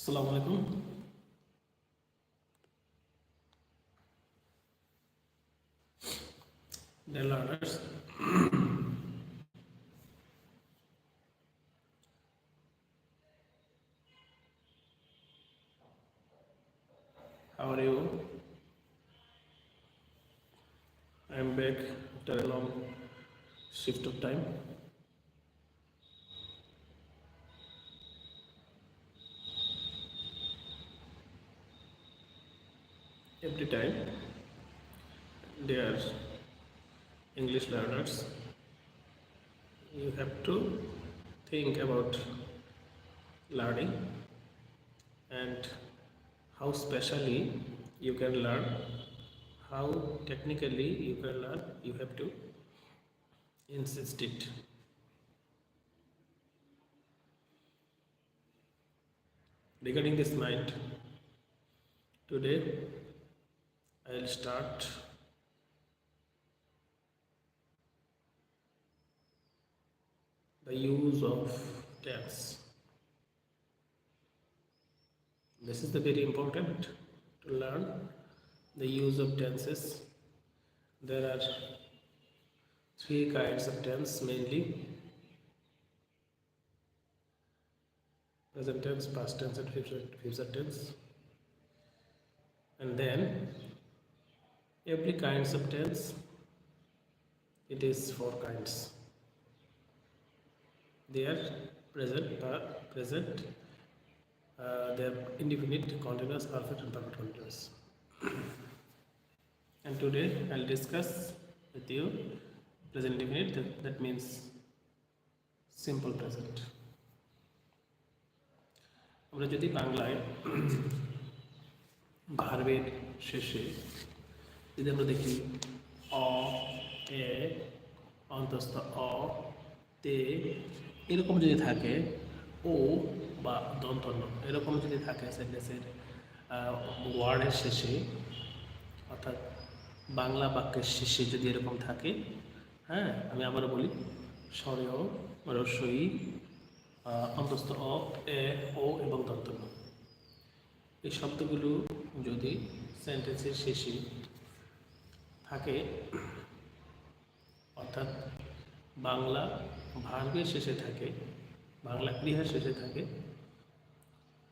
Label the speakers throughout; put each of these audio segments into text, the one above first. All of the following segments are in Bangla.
Speaker 1: আসসালামু আলাইকুম Dear learners, how are you? I am back after a long shift of time. Time, dear English learners, you have to think about learning and how specially you can learn, how technically you can learn, you have to insist it. Regarding this mind, today I'll start the use of tense. This is the very important to learn the use of tenses. There are three kinds of tense mainly present tense, past tense, and future, future tense. And then every kinds of tense it is four kinds they are present uh, present uh, they are indefinite continuous perfect and perfect continuous and today i'll discuss with you present indefinite that, that means simple present আমরা যদি বাংলায় ভার্বের শেষে যদি আমরা দেখি, অ, এ, অন্তস্থ, অ, তে, এরকম যদি থাকে, ও বা দন্তন্য, এরকম যদি থাকে সেন্টেন্সের ওয়ার্ডের শেষে, অর্থাৎ বাংলা বাক্যের শেষে যদি এরকম থাকে হ্যাঁ আমি আবারও বলি স্বরেয় রস্বই অন্তস্থ, অ, এ, ও এবং দন্তন্য। এই শব্দগুলো যদি সেন্টেন্সের শেষে থাকে। অর্থাৎ বাংলা ভার্বের শেষে থাকে, বাংলা ক্রিয়ার শেষে থাকে।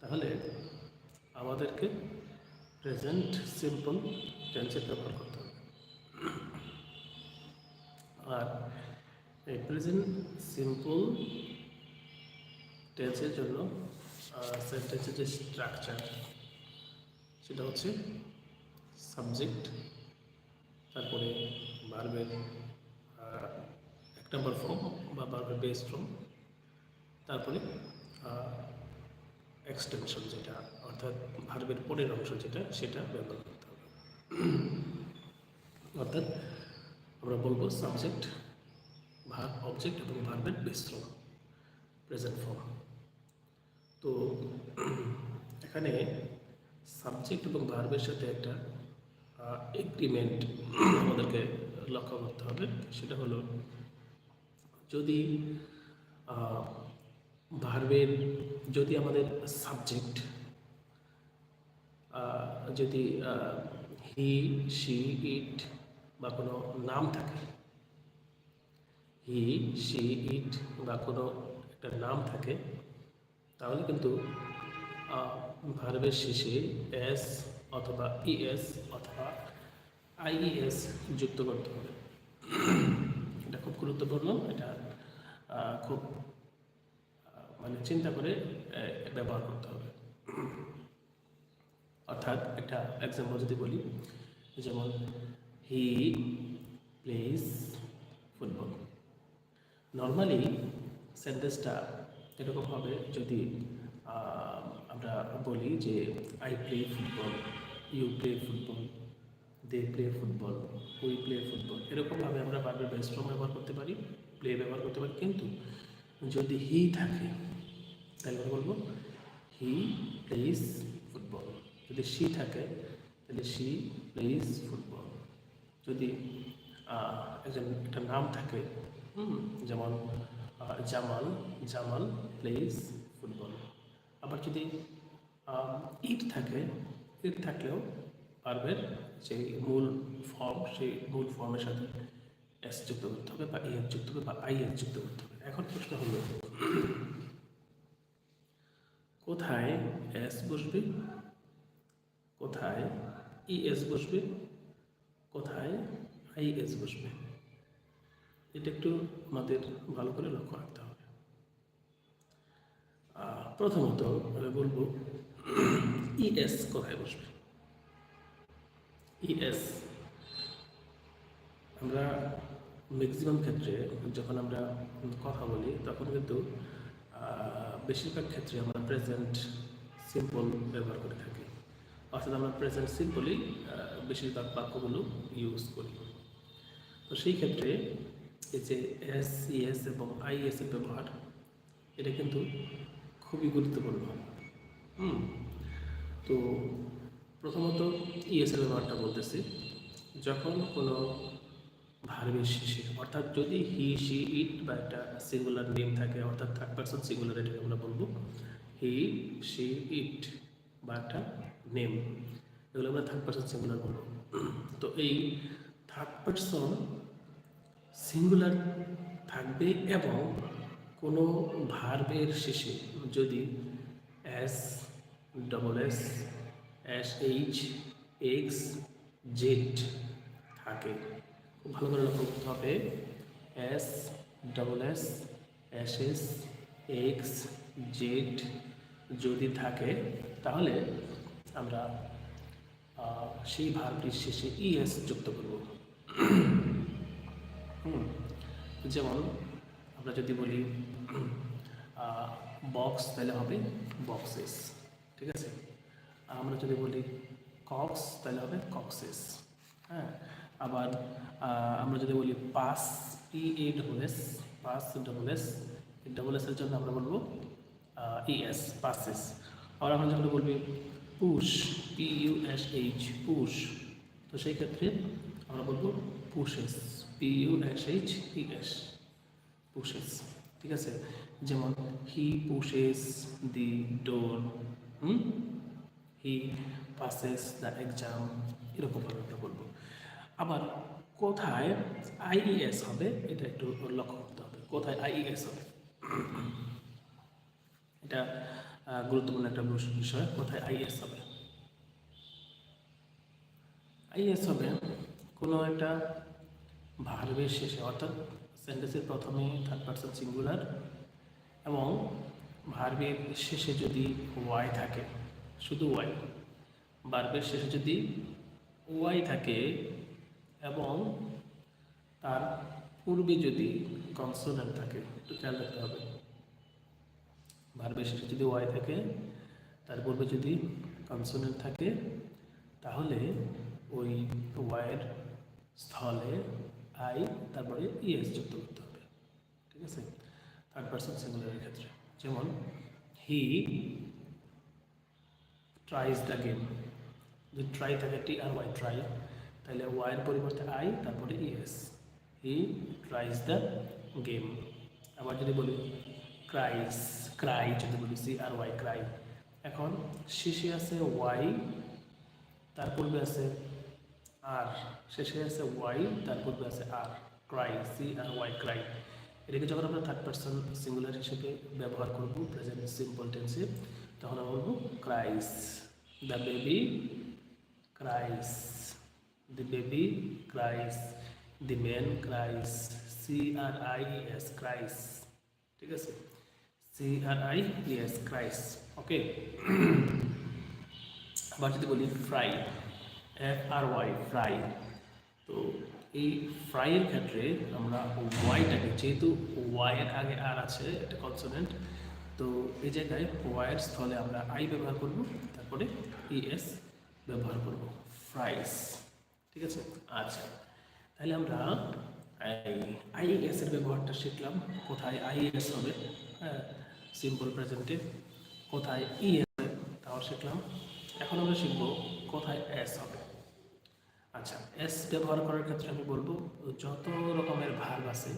Speaker 1: তাহলে আমাদেরকে প্রেজেন্ট সিম্পল টেন্সের ব্যবহার করতে হবে। আর এই প্রেজেন্ট সিম্পল টেন্সের জন্য সেন্টেন্সের যে স্ট্রাকচার সেটা হচ্ছে সাবজেক্ট তারপরে ভার্বের এক নম্বর ফর্ম বা ভার্বের বেস ফর্ম তারপরে এক্সটেনশন যেটা, অর্থাৎ ভার্বের পরের অংশ যেটা, সেটা ব্যবহার করতে হবে। অর্থাৎ আমরা বলব সাবজেক্ট ভার অবজেক্ট এবং ভার্বের বেস ফর্ম প্রেজেন্ট ফর্ম তো, এখানে সাবজেক্ট এবং ভার্বের সাথে একটা এগ্রিমেন্ট আমাদেরকে লক্ষ্য করতে হবে। সেটা হলো, যদি ভার্বের যদি আমাদের সাবজেক্ট যদি হি সি ইট বা কোনো নাম থাকে হি সি ইট বা কোনো একটা নাম থাকে, তাহলে কিন্তু ভার্বের শেষে এস অথবা ইএস অথবা আইইএস যুক্ত করতে হবে। এটা খুব গুরুত্বপূর্ণ, এটা খুব মানে চিন্তা করে ব্যবহার করতে হবে। অর্থাৎ একটা এক্সাম্পল যদি বলি, যেমন হি প্লেস ফুটবল নর্মালি সেন্টেন্সটা এরকম হবে যদি আমরা বলি যে I play football you play football they play football we play football এরকমভাবে আমরা বারবার বেস্ট্রম ব্যবহার করতে পারি প্লে ব্যবহার করতে পারি, কিন্তু যদি হি থাকে, তাহলে বলব হি প্লেস ফুটবল যদি সি থাকে, তাহলে সি প্লেস ফুটবল যদি একজন, একটা নাম থাকে যেমন জামাল জামাল প্লেস ফুটবল আবার যদি ইট থাকে ইট থাকলেও ভার্বের যে মূল ফর্ম সেই মূল ফর্মের সাথে এস যুক্ত করতে হবে বা এস যুক্ত হবে বা আই এস যুক্ত করতে হবে। এখন প্রশ্ন হলো, কোথায় এস বসবে? কোথায় ই এস বসবে? কোথায় আই এস বসবে? এটা একটু আমাদের ভালো করে লক্ষ্য রাখতে হবে। প্রথমত আমি বলব ইএস কোথায় বসবে? ইএস। আমরা ম্যাক্সিমাম ক্ষেত্রে যখন আমরা কথা বলি, তখন কিন্তু বেশিরভাগ ক্ষেত্রে আমরা প্রেজেন্ট সিম্পল ব্যবহার করে থাকি। অর্থাৎ আমরা প্রেজেন্ট সিম্পলই বেশিরভাগ বাক্যগুলো ইউজ করি। তো সেই ক্ষেত্রে এই যে এস ইএস এবং আইএস এর ব্যবহার, এটা কিন্তু খুবই গুরুত্বপূর্ণ। হুম। তো প্রথমত ইএসএল ব্যবহারটা বলতেছি। যখন কোনো ভার্বের শেষে, অর্থাৎ যদি হি সি ইট বা একটা সিঙ্গুলার নেম থাকে, অর্থাৎ থার্ড পার্সন সিঙ্গুলার এটাকে আমরা বলব হি সি ইট বা একটা নেম এগুলো আমরা থার্ড পার্সন সিঙ্গুলার বলব। তো এই থার্ড পার্সন সিঙ্গুলার থাকবে এবং কোনো ভার্বের শেষে যদি S double S S H X Z থাকে। খুব ভালো করে লক্ষ্য করতে হবে। S double S S S X Z যদি থাকে, তাহলে আমরা সেই ভার্বটির শেষে ইএস যুক্ত করব। যেমন আমরা যদি বলি বক্স তাহলে হবে বক্সেস ঠিক আছে? আমরা যদি বলি কক্স তাহলে হবে কক্সেস হ্যাঁ? আবার আমরা যদি বলি pass P A double S pass double S double এসের জন্য আমরা বলব ইএস পাসেস আবার আমরা যখন বলবি push P U S H push তো সেই ক্ষেত্রে আমরা বলব pushes P U S H E S pushes ঠিক আছে? যেমন he pushes the door hmm? He passes the exam এরকমভাবে আমরা বলব। আবার কোথায় আইইএস হবে, এটা একটু লক্ষ্য করতে হবে। কোথায় আইইএস হবে? এটা গুরুত্বপূর্ণ একটা বিষয়, কোথায় আইএস হবে? আইএস হবে কোনো একটা ভার্বের শেষে, অর্থাৎ সেন্টেন্সের প্রথমে থার্ড পার্সন সিঙ্গুলার এবং ভার্বের শেষে যদি ওয়াই থাকে, শুধু ওয়াই, ভার্বের শেষে যদি ওয়াই থাকে এবং তার পূর্বে যদি কনসোনেন্ট থাকে, একটু খেয়াল রাখতে হবে। ভার্বের শেষে যদি ওয়াই থাকে, তার পূর্বে যদি কনসোনেন্ট থাকে, তাহলে ওই ওয়াইয়ের স্থলে আই, তারপরে ইএস যুক্ত করতে হবে। ঠিক আছে? থার্ড পার্সন সিঙ্গুলারের ক্ষেত্রে। যেমন হি ট্রাইজ দ্য গেম যদি ট্রাই থাকে টি আর ওয়াই ট্রাই তাহলে ওয়াইয়ের পরিবর্তে আই তারপরে ES he tries the game আবার যদি বলি ক্রাইস ক্রাই যদি বলি সি আর ওয়াই ক্রাই এখন, শেষে আছে ওয়াই তার পূর্বে আছে আর শেষে আছে ওয়াই তার পূর্বে আছে R cry C R Y cry এটাকে যখন আমরা থার্ড পার্সন সিঙ্গুলার হিসেবে ব্যবহার করব প্রেজেন্ট সিম্পল টেন্সে তখন আমরা বলব cries the baby cries the baby cries the man cries C R I S cries ঠিক আছে? C R I S cries okay আবার যদি বলি fry F R Y fry তো এই ফ্রাইয়ের ক্ষেত্রে আমরা ওয়াইটাকে যেহেতু ওয়াইয়ের আগে আর আছে, একটা কনসোনেন্ট তো এই জায়গায় ওয়াইয়ের স্থলে আমরা আই ব্যবহার করব, তারপরে ইএস ব্যবহার করব ফ্রাইস ঠিক আছে? আচ্ছা তাহলে আমরা আইএস এর ব্যবহারটা শিখলাম, কোথায় আইএস হবে হ্যাঁ সিম্পল প্রেজেন্টে কোথায় ইএস হবে, তাও শিখলাম, এখন আমরা শিখব কোথায় এস হবে। আচ্ছা এস ব্যবহার করার ক্ষেত্রে আমি বলব, যত রকমের ভার্ব আছে,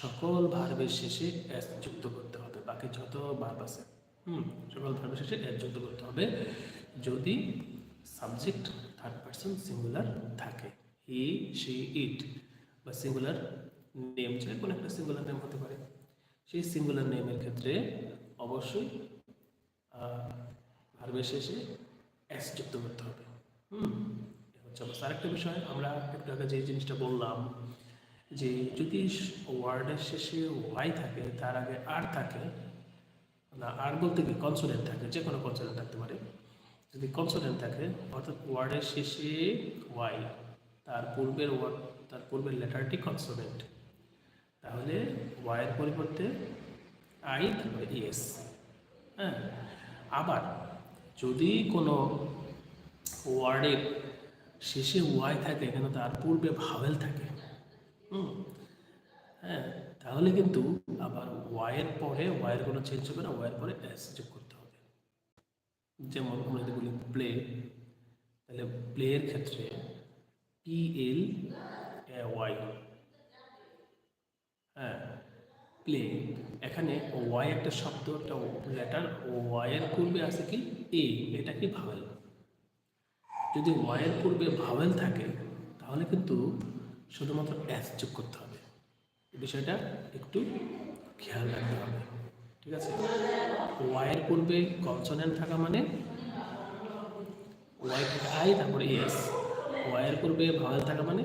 Speaker 1: সকল ভার্বের শেষে এস যুক্ত করতে হবে, বাকি যত ভার্ব আছে, হুম, সকল ভার্বের শেষে এস যুক্ত করতে হবে, যদি সাবজেক্ট থার্ড পার্সন সিঙ্গুলার থাকে হি সি ইট বা সিঙ্গুলার নেম যে কোনো একটা সিঙ্গুলার নেম হতে পারে, সেই সিঙ্গুলার নেমের ক্ষেত্রে অবশ্যই ভার্বের শেষে এস যুক্ত করতে হবে। অবস্থা আরেকটা বিষয়, আমরা একটু আগে যে জিনিসটা বললাম, যে যদি ওয়ার্ডের শেষে ওয়াই থাকে, তার আগে আর থাকে, না আর বলতে কি? কনসোনেন্ট থাকে, যে কোনো কনসোনেন্ট থাকতে পারে। যদি কনসোনেন্ট থাকে, অর্থাৎ ওয়ার্ডের শেষে ওয়াই তার পূর্বের ওয়ার্ড তার পূর্বের লেটারটি কনসোনেন্ট তাহলে ওয়াইয়ের পরিবর্তে আই তারপরে ইএস হ্যাঁ? আবার, যদি কোনো ওয়ার্ডের শেষে ওয়াই থাকে, কেন তার পূর্বে ভাওয়েল থাকে। হুম হ্যাঁ তাহলে কিন্তু আবার ওয়াইয়ের পরে ওয়াইয়ের কোনো চেঞ্জ হবে না ওয়াইয়ের পরে এস যোগ করতে হবে। যেমন আমরা যদি বলি প্লে তাহলে প্লেয়ের ক্ষেত্রে পি এল এ ওয়াই হ্যাঁ প্লে এখানে ওয়াই একটা শব্দ, একটা লেটার ওয়াইয়ের পূর্বে আছে কি? এ এটা কি ভাওয়েল? যদি ওয়াইয়ের পূর্বে ভাওয়েল থাকে, তাহলে কিন্তু শুধুমাত্র এস যোগ করতে হবে। এই বিষয়টা একটু খেয়াল রাখতে হবে। ঠিক আছে? ওয়াইয়ের পূর্বে কনসোনেন্ট থাকা মানে ওয়াই আই, তারপরে এস। ওয়াইয়ের পূর্বে ভাওয়েল থাকা মানে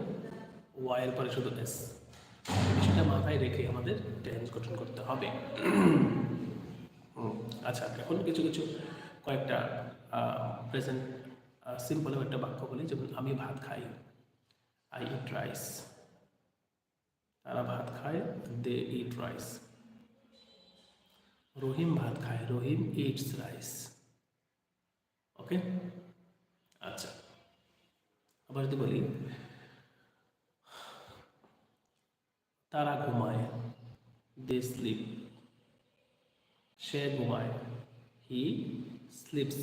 Speaker 1: ওয়াইয়ের পরে শুধু এস। বিষয়টা মাথায় রেখে আমাদের টেন্স গঠন করতে হবে। আচ্ছা এখন কিছু কিছু কয়েকটা প্রেজেন্ট সিম্পল একটা বাক্য বলি যেমন আমি ভাত খাই আই ইট রাইস তারা ভাত খায় দে ইট রাইস রহিম ভাত খায় রহিম ইটস রাইস ওকে আচ্ছা আবার যদি বলি তারা ঘুমায় দে স্লিপ সে ঘুমায় হি স্লিপস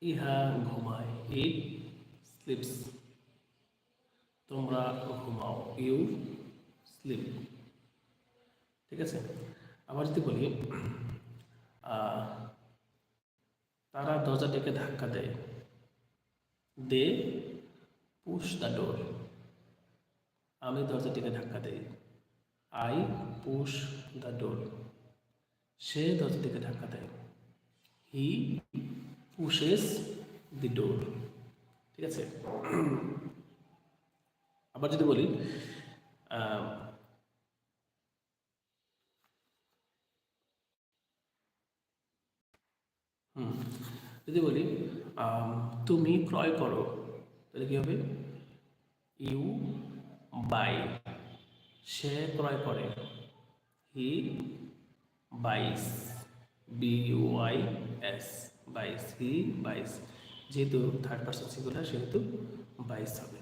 Speaker 1: ইহা ঘুমায়, ইট স্লিপস। তোমরা ঘুমাও, ইউ স্লিপ। ঠিক আছে? আবার যদি বলি তারা দরজাটিকে ধাক্কা দেয়। They, push the door. আমি দরজাটিকে ধাক্কা দেই। I push the door. সে দরজাটিকে ধাক্কা দেয়। হি পুশেস দি ডোর ঠিক আছে? আবার যদি বলি যদি বলি তুমি ক্রয় করো, তাহলে কি হবে? ইউ বাই সে ক্রয় করে। He buys B U I S buys he buys যেহেতু থার্ড পার্সন সিঙ্গুলার সেহেতু বাইস হবে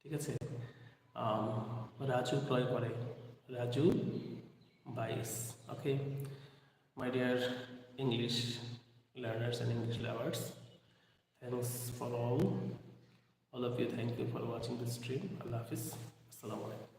Speaker 1: ঠিক আছে রাজু ক্রয় করে রাজু বাইস ওকে my dear English learners and English lovers. Thanks for all. All of you, thank you for watching this stream. Allah Hafiz. Assalamu alaikum.